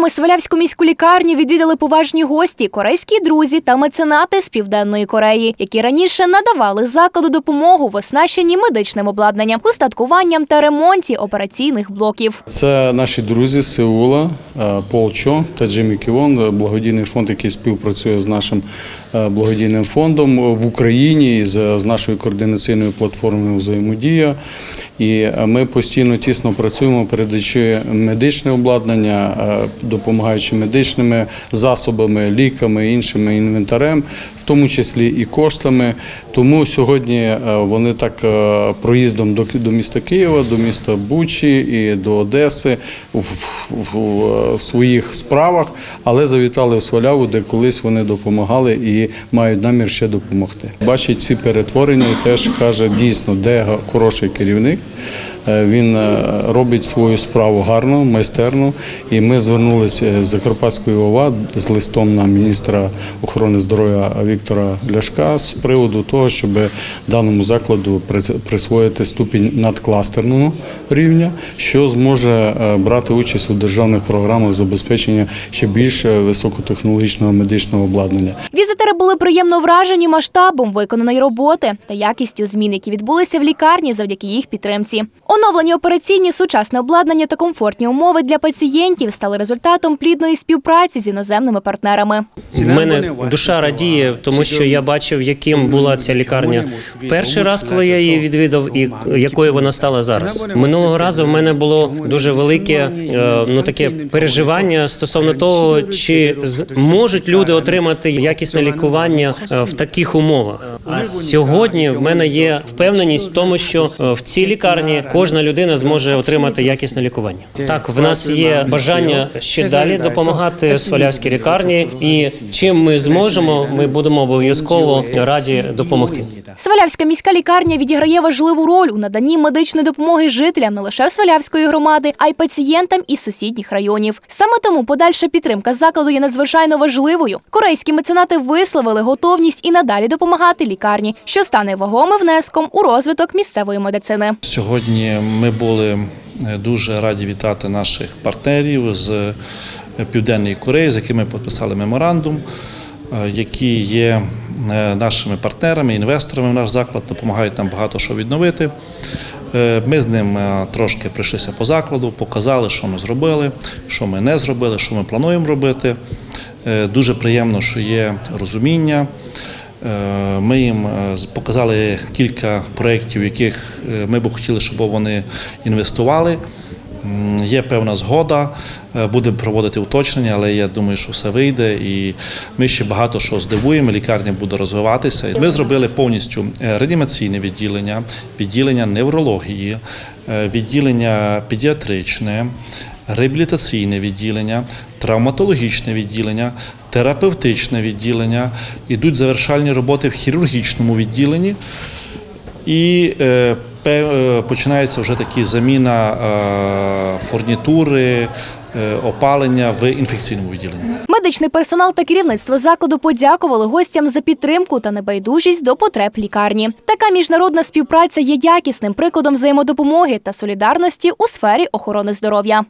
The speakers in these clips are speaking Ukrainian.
днями Свалявську міську лікарню відвідали поважні гості, корейські друзі та меценати з південної Кореї, які раніше надавали закладу допомогу в оснащенні медичним обладнанням, устаткуванням та ремонті операційних блоків. Це наші друзі з Сеула, Полчо Пол Чо та Джиммі Ківон, е, благодійний фонд, який співпрацює з нашим е, благодійним фондом в Україні з нашою координаційною платформою взаємодія. І е, ми постійно тісно працюємо, передаючи медичне обладнання, е, допомагаючи медичними засобами, ліками, іншими інвентарем, в тому числі і коштами. Тому сьогодні е, вони так е, проїздом до, до міста Києва, до міста Бучі і до Одеси в, в, в, своїх справах, але завітали в Сваляву, де колись вони допомагали і мають намір ще допомогти. Бачить ці перетворення і теж каже дійсно, де хороший керівник. Е, Він е, робить свою справу гарно, майстерно. І ми звернулися з Закарпатської ОВА з листом на міністра охорони здоров'я Віктора Ляшка з приводу того, щоб даному закладу присвоїти ступінь надкластерного рівня, що зможе е, брати участь у державних програмах забезпечення ще більше високотехнологічного медичного обладнання. Візитери були приємно вражені масштабом виконаної роботи та якістю змін, які відбулися в лікарні завдяки їх підтримці. Оновлені операційні, сучасне обладнання та комфортні умови для пацієнтів стали результатом плідної співпраці з іноземними партнерами. В мене душа радіє, тому що я бачив, яким була ця лікарня. перший раз, коли я її відвідав, і якою вона стала зараз. Минулого разу в мене було дуже велике е, ну таке переживання стосовно того, чи можуть люди отримати якісне лікування е, в таких умовах. А сьогодні в мене є впевненість в тому, що е, в цій лікарні кожна людина зможе отримати якісне лікування. Так, в нас є бажання ще далі допомагати Свалявській лікарні, і чим ми зможемо, ми будемо обов'язково раді допомогти. Свалявська міська лікарня відіграє важливу роль у наданні медичної допомоги жителям не лише Свалявської громади, а й пацієнтам із сусідніх районів. Саме тому подальша підтримка закладу є надзвичайно важливою. Корейські меценати висловили готовність і надалі допомагати лікарні, що стане вагомим внеском у розвиток місцевої медицини. Сьогодні ми були е, дуже раді вітати наших партнерів з е, Південної Кореї, з якими підписали меморандум, е, які є нашими партнерами, інвесторами в наш заклад, допомагають нам багато що відновити. Ми з ним трошки прийшлися по закладу, показали, що ми зробили, що ми не зробили, що ми плануємо робити. Дуже приємно, що є розуміння. Е, Ми їм е, показали кілька проєктів, яких е, ми б хотіли, щоб вони інвестували. Є певна згода, будемо проводити уточнення, але я думаю, що все вийде. І ми ще багато що здивуємо. Лікарня буде розвиватися. Ми зробили повністю реанімаційне відділення, відділення неврології, відділення педіатричне, реабілітаційне відділення, травматологічне відділення, терапевтичне відділення. Ідуть завершальні роботи в хірургічному відділенні. І е, е, починається вже такі заміна е, фурнітури, опалення в інфекційному відділенні. Медичний персонал та керівництво закладу подякували гостям за підтримку та небайдужість до потреб лікарні. Така міжнародна співпраця є якісним прикладом взаємодопомоги та солідарності у сфері охорони здоров'я.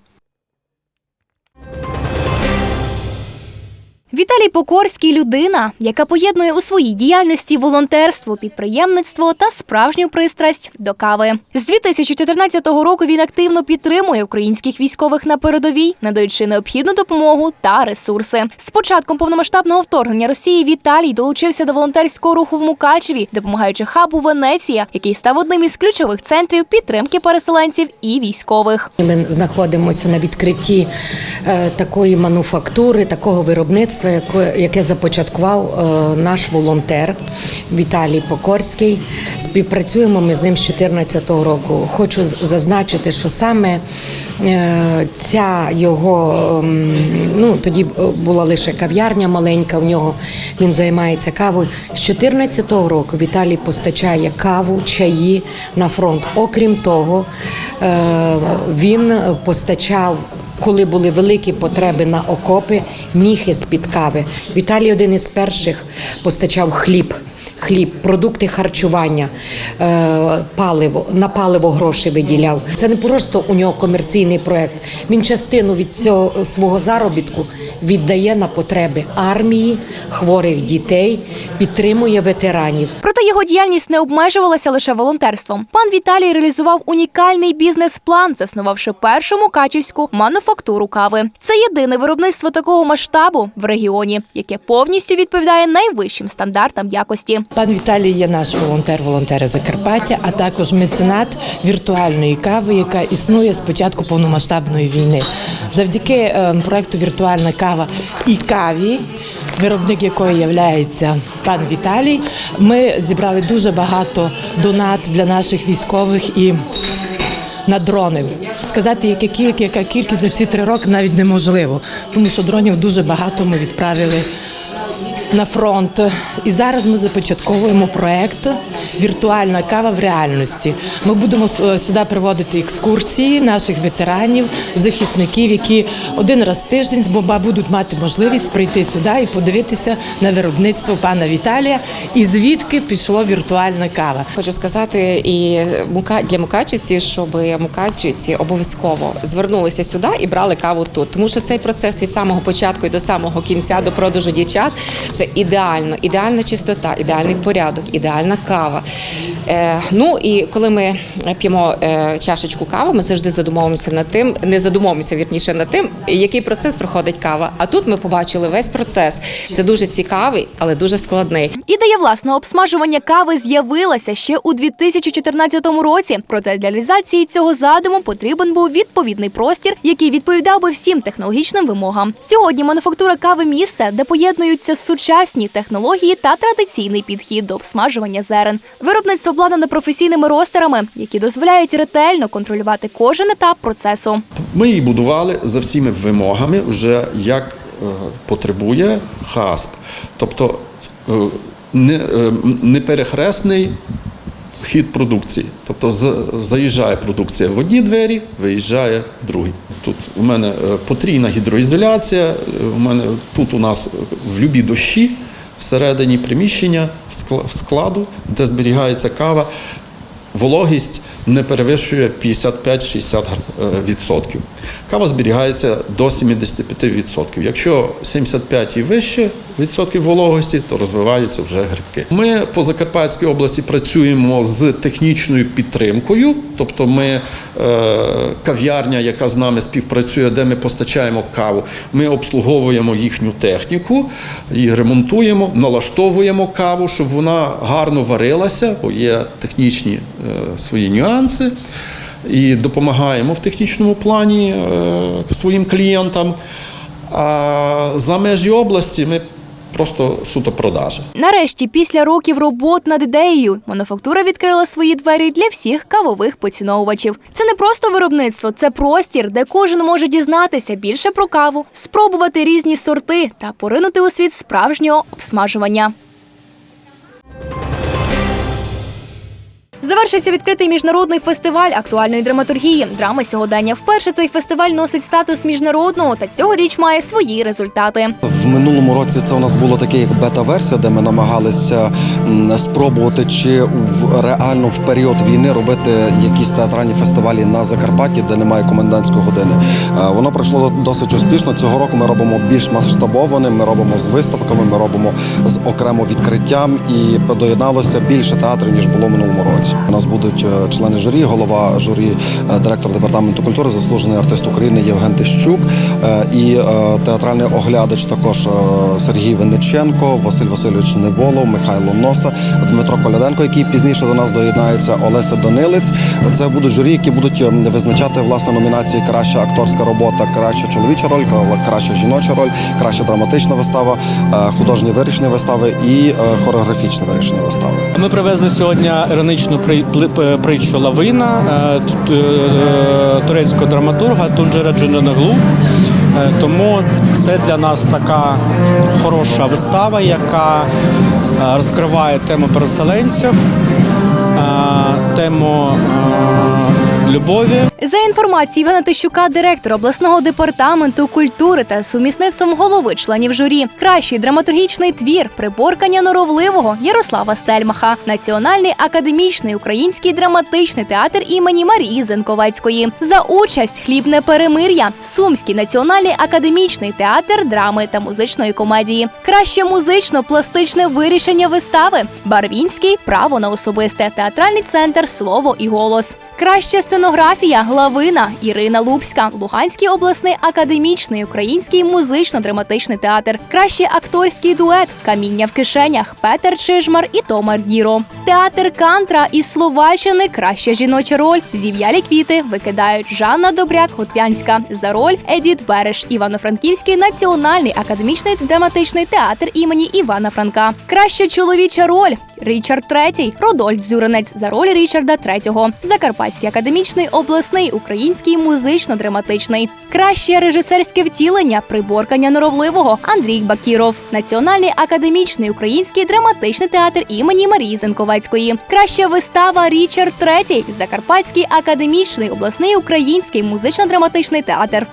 Віталій Покорський людина, яка поєднує у своїй діяльності волонтерство, підприємництво та справжню пристрасть до кави. З 2014 року він активно підтримує українських військових на передовій, надаючи необхідну допомогу та ресурси. З початком повномасштабного вторгнення Росії Віталій долучився до волонтерського руху в Мукачеві, допомагаючи хабу Венеція, який став одним із ключових центрів підтримки переселенців і військових. Ми знаходимося на відкритті е, такої мануфактури, такого виробництва, яке, яке започаткував е, наш волонтер Віталій Покорський. Співпрацюємо ми з ним з 2014 року. Хочу зазначити, що саме е, ця його ем, ну тоді була лише кав'ярня маленька. В нього він займається кавою. З 2014 року Віталій постачає каву, чаї на фронт. Окрім того, е, він постачав. Коли були великі потреби на окопи, міхи з під кави. Віталій один із перших постачав хліб хліб, продукти харчування, е, паливо, на паливо гроші виділяв. Це не просто у нього комерційний проект. Він частину від цього свого заробітку віддає на потреби армії, хворих дітей, підтримує ветеранів. Проте його діяльність не обмежувалася лише волонтерством. Пан Віталій реалізував унікальний бізнес-план, заснувавши першу мукачівську мануфактуру кави. Це єдине виробництво такого масштабу в регіоні, яке повністю відповідає найвищим стандартам якості. Пан Віталій є наш волонтер, волонтери Закарпаття, а також меценат віртуальної кави, яка існує з початку повномасштабної війни. Завдяки е, проекту Віртуальна кава і каві. Виробник якої є пан Віталій. Ми зібрали дуже багато донат для наших військових і на дрони. Сказати, яка кількість, яка кількість за ці три роки навіть неможливо, тому що дронів дуже багато ми відправили на фронт. І зараз ми започатковуємо проект Віртуальна кава в реальності. Ми будемо сюди приводити екскурсії наших ветеранів, захисників, які один раз в тиждень з Боба будуть мати можливість прийти сюди і подивитися на виробництво пана Віталія і звідки пішло віртуальна кава. Хочу сказати і мука- для мукачівців, щоб мукачівці обов'язково звернулися сюди і брали каву тут. Тому що цей процес від самого початку і до самого кінця, до продажу дівчат, це ідеально, ідеальна чистота, ідеальний порядок, ідеальна кава. Е, ну і коли ми п'ємо е, чашечку кави, ми завжди задумовуємося над тим, не задумовуємося вірніше над тим, який процес проходить кава. А тут ми побачили весь процес. Це дуже цікавий, але дуже складний. Ідея власного обсмажування кави з'явилася ще у 2014 році. Проте для реалізації цього задуму потрібен був відповідний простір, який відповідав би всім технологічним вимогам. Сьогодні мануфактура кави місце, де поєднуються сучасні технології та традиційний підхід до обсмажування зерен. Виробництво обладнане професійними ростерами, які дозволяють ретельно контролювати кожен етап процесу. Ми її будували за всіми вимогами, вже як е, потребує ХАСП. Тобто е, не, е, неперехресний хід продукції. Тобто заїжджає продукція в одні двері, виїжджає в другі. Тут у мене е, потрійна гідроізоляція, е, у мене тут у нас в любі дощі всередині приміщення складу, де зберігається кава. Вологість не перевищує 55-60 е, відсотків. Кава зберігається до 75%. Якщо 75 і вище відсотків вологості, то розвиваються вже грибки. Ми по Закарпатській області працюємо з технічною підтримкою, тобто ми е, кав'ярня, яка з нами співпрацює, де ми постачаємо каву, ми обслуговуємо їхню техніку, її ремонтуємо, налаштовуємо каву, щоб вона гарно варилася, бо є технічні е, свої нюанси. І допомагаємо в технічному плані е, своїм клієнтам. А за межі області ми просто суто продажі. Нарешті, після років робот над ідеєю, мануфактура відкрила свої двері для всіх кавових поціновувачів. Це не просто виробництво, це простір, де кожен може дізнатися більше про каву, спробувати різні сорти та поринути у світ справжнього обсмажування. Завершився відкритий міжнародний фестиваль актуальної драматургії. Драми сьогодення. Вперше цей фестиваль носить статус міжнародного та цьогоріч має свої результати. В минулому році це у нас було таке як бета-версія, де ми намагалися спробувати чи в реально в період війни робити якісь театральні фестивалі на Закарпатті, де немає комендантської години. Е, Воно пройшло досить успішно. Цього року ми робимо більш масштабованим. Ми робимо з виставками, ми робимо з окремо відкриттям і доєдналося більше театрів ніж було минулому році. У нас будуть е, члени журі, голова журі, е, директор департаменту культури, заслужений артист України Євген Тищук е, і театральний оглядач також Сергій Винниченко, Василь Васильович Неволов, Михайло Носа, Дмитро Коляденко, який пізніше до нас доєднається, Олеся Данилець. Це будуть журі, які будуть ем, визначати власне номінації Краща акторська робота, краща чоловіча роль, краща жіноча роль, краща драматична вистава, художнє вирішення вистави і хореографічне вирішення вистави. Ми привезли сьогодні іронічну притчу Лавина е, е, турецького драматурга Тунджера Джинеглу. Е, Тому це для нас така хороша вистава, яка е, розкриває тему переселенців, е, тему е, любові. За інформацією Івана Тищука, директора обласного департаменту культури та сумісництвом голови членів журі, кращий драматургічний твір приборкання норовливого Ярослава Стельмаха, Національний академічний український драматичний театр імені Марії Зенковецької. За участь хлібне перемир'я, Сумський національний академічний театр драми та музичної комедії, краще музично-пластичне вирішення вистави, Барвінський право на особисте, театральний центр Слово і голос. Краще Краща сценографія Лавина Ірина Лупська, Луганський обласний академічний український музично-драматичний театр. Кращий акторський дует Каміння в кишенях Петер Чижмар і Томар Діро. Театр Кантра із Словаччини Краща жіноча роль. Зів'ялі квіти викидають Жанна Добряк Готвянська. За роль Едіт Береш, Івано-Франківський національний академічний драматичний театр імені Івана Франка. Краща чоловіча роль Річард Третій, Родольф Зюринець за роль Річарда Третього, Закарпатський академічний обласний український музично-драматичний. Краще режисерське втілення приборкання норовливого Андрій Бакіров, Національний академічний український драматичний театр імені Марії Зенковецької. Краща вистава Річард Третій, Закарпатський академічний обласний український музично-драматичний театр.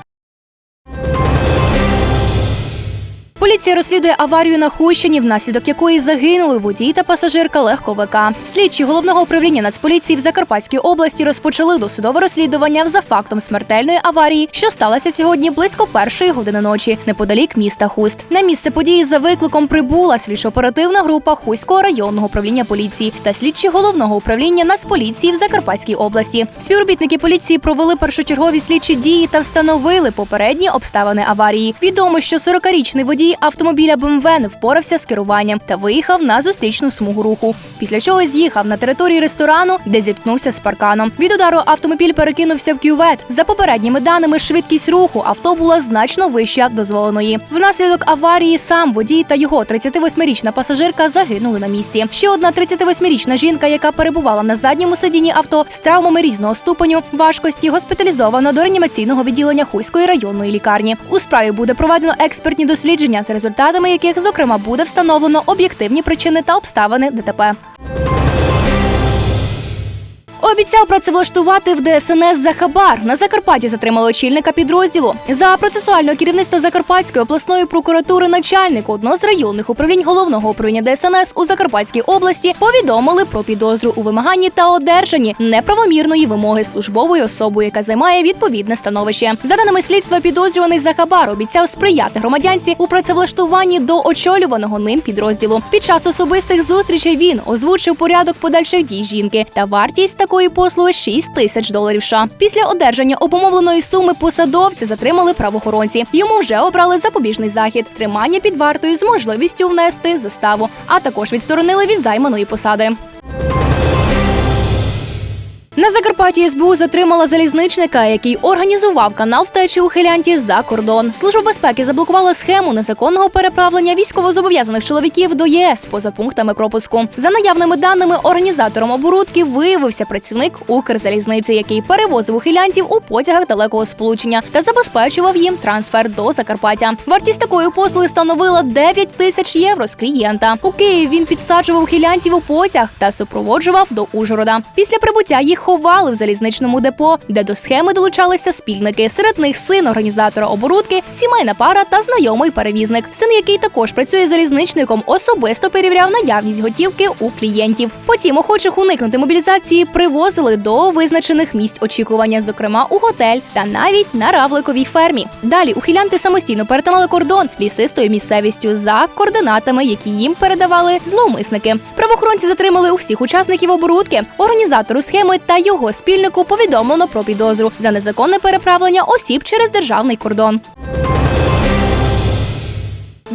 Поліція розслідує аварію на Хущині, внаслідок якої загинули водій та пасажирка легковика. Слідчі головного управління Нацполіції в Закарпатській області розпочали досудове розслідування за фактом смертельної аварії, що сталося сьогодні близько першої години ночі, неподалік міста Хуст. На місце події за викликом прибула слідчо-оперативна група Хуського районного управління поліції та слідчі головного управління Нацполіції в Закарпатській області. Співробітники поліції провели першочергові слідчі дії та встановили попередні обставини аварії. Відомо, що 40-річний водій автомобіля БМВ не впорався з керуванням та виїхав на зустрічну смугу руху. Після чого з'їхав на території ресторану, де зіткнувся з парканом. Від удару автомобіль перекинувся в кювет. За попередніми даними, швидкість руху авто була значно вища дозволеної. Внаслідок аварії сам водій та його 38-річна пасажирка загинули на місці. Ще одна 38-річна жінка, яка перебувала на задньому сидінні авто з травмами різного ступеню важкості, госпіталізовано до реанімаційного відділення Хуської районної лікарні. У справі буде проведено експертні дослідження, за результатами яких, зокрема, буде встановлено об'єктивні причини та обставини ДТП. Обіцяв працевлаштувати в ДСНС за хабар. На Закарпатті затримали очільника підрозділу. За процесуального керівництва Закарпатської обласної прокуратури начальнику одного з районних управлінь головного управління ДСНС у Закарпатській області повідомили про підозру у вимаганні та одержанні неправомірної вимоги службовою особою, яка займає відповідне становище. За даними слідства, підозрюваний за хабар обіцяв сприяти громадянці у працевлаштуванні до очолюваного ним підрозділу. Під час особистих зустрічей він озвучив порядок подальших дій жінки та вартість такої послуги 6 тисяч доларів. США. Після одержання обумовленої суми посадовці затримали правоохоронці. Йому вже обрали запобіжний захід, тримання під вартою з можливістю внести заставу, а також відсторонили від займаної посади. На Закарпатті СБУ затримала залізничника, який організував канал втечі ухилянтів за кордон. Служба безпеки заблокувала схему незаконного переправлення військовозобов'язаних чоловіків до ЄС поза пунктами пропуску. За наявними даними, організатором оборудки виявився працівник Укрзалізниці, який перевозив ухилянтів у потягах далекого сполучення та забезпечував їм трансфер до Закарпаття. Вартість такої послуги становила 9 тисяч євро з клієнта. У Києві він підсаджував ухилянтів у потяг та супроводжував до Ужгорода. Після прибуття їх ховали в залізничному депо, де до схеми долучалися спільники. Серед них син організатора оборудки, сімейна пара та знайомий перевізник. Син, який також працює залізничником, особисто перевіряв наявність готівки у клієнтів. Потім охочих уникнути мобілізації привозили до визначених місць очікування, зокрема у готель та навіть на равликовій фермі. Далі ухилянти самостійно перетинали кордон лісистою місцевістю за координатами, які їм передавали зловмисники. Правоохоронці затримали усіх учасників оборудки, організатору схеми та його спільнику повідомлено про підозру за незаконне переправлення осіб через державний кордон.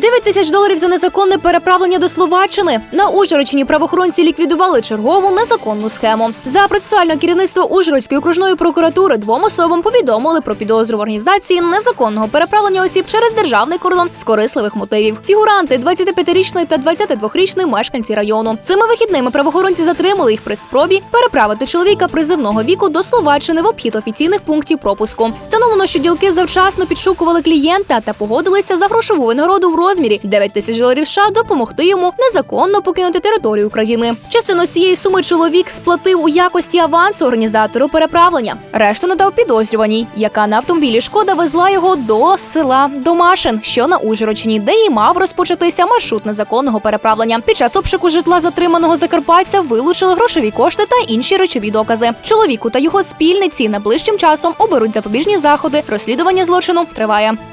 9 тисяч доларів за незаконне переправлення до Словаччини. На Ужгородщині правоохоронці ліквідували чергову незаконну схему. За процесуальне керівництво Ужгородської окружної прокуратури двом особам повідомили про підозру в організації незаконного переправлення осіб через державний кордон з корисливих мотивів. Фігуранти 25-річний та 22-річний мешканці району. Цими вихідними правоохоронці затримали їх при спробі переправити чоловіка призивного віку до Словаччини в обхід офіційних пунктів пропуску. Встановлено, що ділки завчасно підшукували клієнта та погодилися за грошову винагороду в розмірі 9 тисяч доларів США допомогти йому незаконно покинути територію України. Частину цієї суми чоловік сплатив у якості авансу організатору переправлення. Решту надав підозрюваній, яка на автомобілі шкода везла його до села Домашин, що на Ужгородщині, де і мав розпочатися маршрут незаконного переправлення. Під час обшуку житла затриманого закарпатця вилучили грошові кошти та інші речові докази. Чоловіку та його спільниці найближчим часом оберуть запобіжні заходи. Розслідування злочину триває.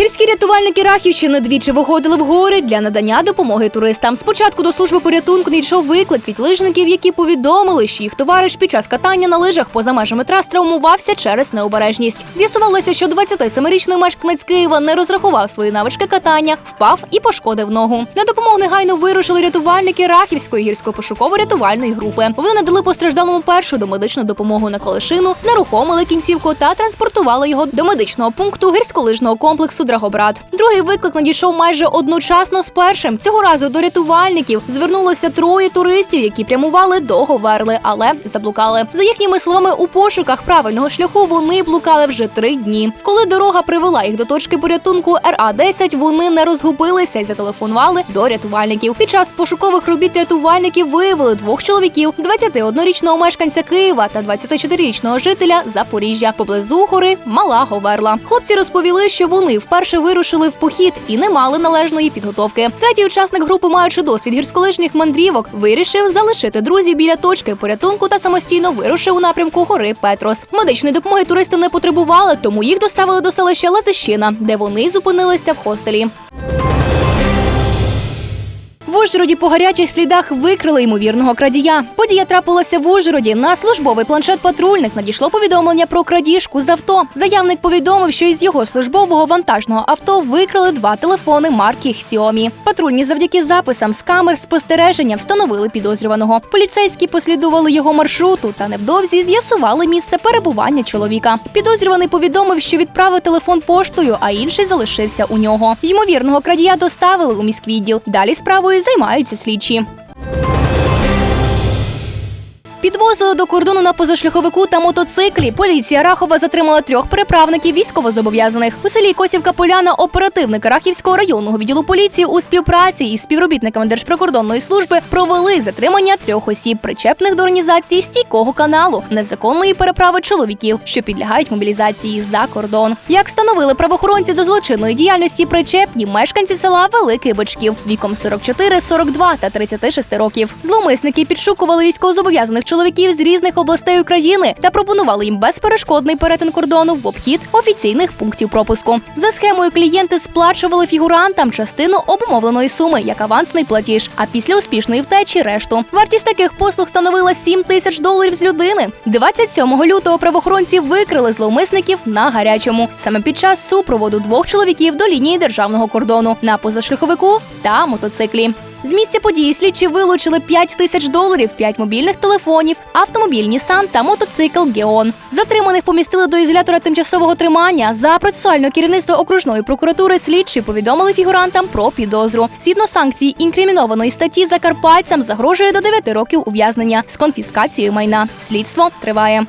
Гірські рятувальники Рахівщини двічі виходили в гори для надання допомоги туристам. Спочатку до служби порятунку надійшов виклик від лижників, які повідомили, що їх товариш під час катання на лижах поза межами трас травмувався через необережність. З'ясувалося, що 27-річний мешканець Києва не розрахував свої навички катання, впав і пошкодив ногу. На допомогу негайно вирушили рятувальники Рахівської гірсько-пошуково-рятувальної групи. Вони надали постраждалому першу домедичну допомогу на колишину, знерухомили кінцівку та транспортували його до медичного пункту гірськолижного комплексу Драгобрат. Другий виклик надійшов майже одночасно з першим. Цього разу до рятувальників звернулося троє туристів, які прямували до Говерли, але заблукали. За їхніми словами, у пошуках правильного шляху вони блукали вже три дні. Коли дорога привела їх до точки порятунку РА 10 вони не розгубилися і зателефонували до рятувальників. Під час пошукових робіт рятувальників виявили двох чоловіків: 21-річного мешканця Києва та 24-річного жителя Запоріжжя поблизу гори Мала Говерла. Хлопці розповіли, що вони вперше вирушили в похід і не мали належної підготовки. Третій учасник групи, маючи досвід гірськолижніх мандрівок, вирішив залишити друзів біля точки порятунку та самостійно вирушив у напрямку гори Петрос. Медичної допомоги туристи не потребували, тому їх доставили до селища Лазищина, де вони зупинилися в хостелі. В Ужгороді по гарячих слідах викрили ймовірного крадія. Подія трапилася в Ужгороді. На службовий планшет патрульних надійшло повідомлення про крадіжку з авто. Заявник повідомив, що із його службового вантажного авто викрали два телефони марки Xiaomi. Патрульні завдяки записам з камер спостереження встановили підозрюваного. Поліцейські послідували його маршруту та невдовзі з'ясували місце перебування чоловіка. Підозрюваний повідомив, що відправив телефон поштою, а інший залишився у нього. Ймовірного крадія доставили у міськвідділ. Далі справою займаються слідчі. Підвозили до кордону на позашляховику та мотоциклі. Поліція Рахова затримала трьох переправників військовозобов'язаних. У селі Косівка Поляна оперативники Рахівського районного відділу поліції у співпраці із співробітниками Держприкордонної служби провели затримання трьох осіб, причепних до організації стійкого каналу незаконної переправи чоловіків, що підлягають мобілізації за кордон. Як встановили правоохоронці до злочинної діяльності причепні мешканці села Великий Бичків віком 44, 42 та 36 років. Зловмисники підшукували військовозобов'язаних чоловіків з різних областей України та пропонували їм безперешкодний перетин кордону в обхід офіційних пунктів пропуску. За схемою клієнти сплачували фігурантам частину обумовленої суми як авансний платіж, а після успішної втечі решту. Вартість таких послуг становила 7 тисяч доларів з людини. 27 лютого правоохоронці викрили зловмисників на гарячому саме під час супроводу двох чоловіків до лінії державного кордону на позашляховику та мотоциклі. З місця події слідчі вилучили 5 тисяч доларів, 5 мобільних телефонів, автомобіль Нісан та мотоцикл Геон. Затриманих помістили до ізолятора тимчасового тримання. За процесуальне керівництво окружної прокуратури слідчі повідомили фігурантам про підозру. Згідно санкцій інкримінованої статті закарпатцям загрожує до 9 років ув'язнення з конфіскацією майна. Слідство триває.